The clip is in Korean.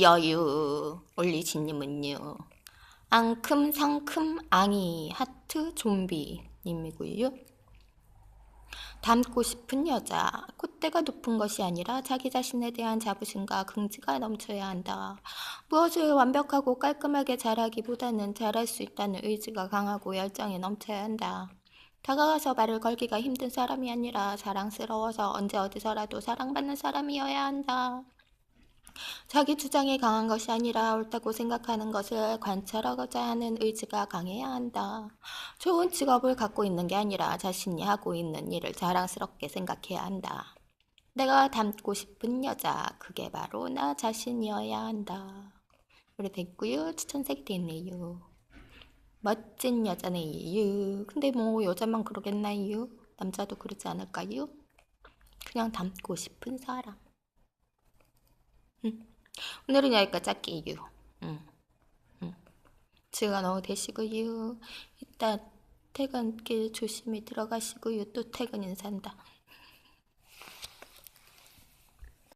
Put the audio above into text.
여유 올리지님은요. 앙큼 상큼 앙이 하트 좀비 님이고요. 닮고 싶은 여자 콧대가 높은 것이 아니라 자기 자신에 대한 자부심과 긍지가 넘쳐야 한다. 무엇을 완벽하고 깔끔하게 잘하기보다는 잘할 수 있다는 의지가 강하고 열정이 넘쳐야 한다. 다가가서 말을 걸기가 힘든 사람이 아니라 사랑스러워서 언제 어디서라도 사랑받는 사람이어야 한다. 자기 주장이 강한 것이 아니라 옳다고 생각하는 것을 관찰하고자 하는 의지가 강해야 한다. 좋은 직업을 갖고 있는 게 아니라 자신이 하고 있는 일을 자랑스럽게 생각해야 한다. 내가 닮고 싶은 여자, 그게 바로 나 자신이어야 한다. 우리 됐고요. 추천색이 됐네요. 멋진 여자네요. 근데 뭐 여자만 그러겠나요? 남자도 그러지 않을까요? 그냥 닮고 싶은 사람. 오늘은 여기까지 할게요. 즐거운 오후 되시고요. 이따 퇴근길 조심히 들어가시고요. 또 퇴근 인사한다.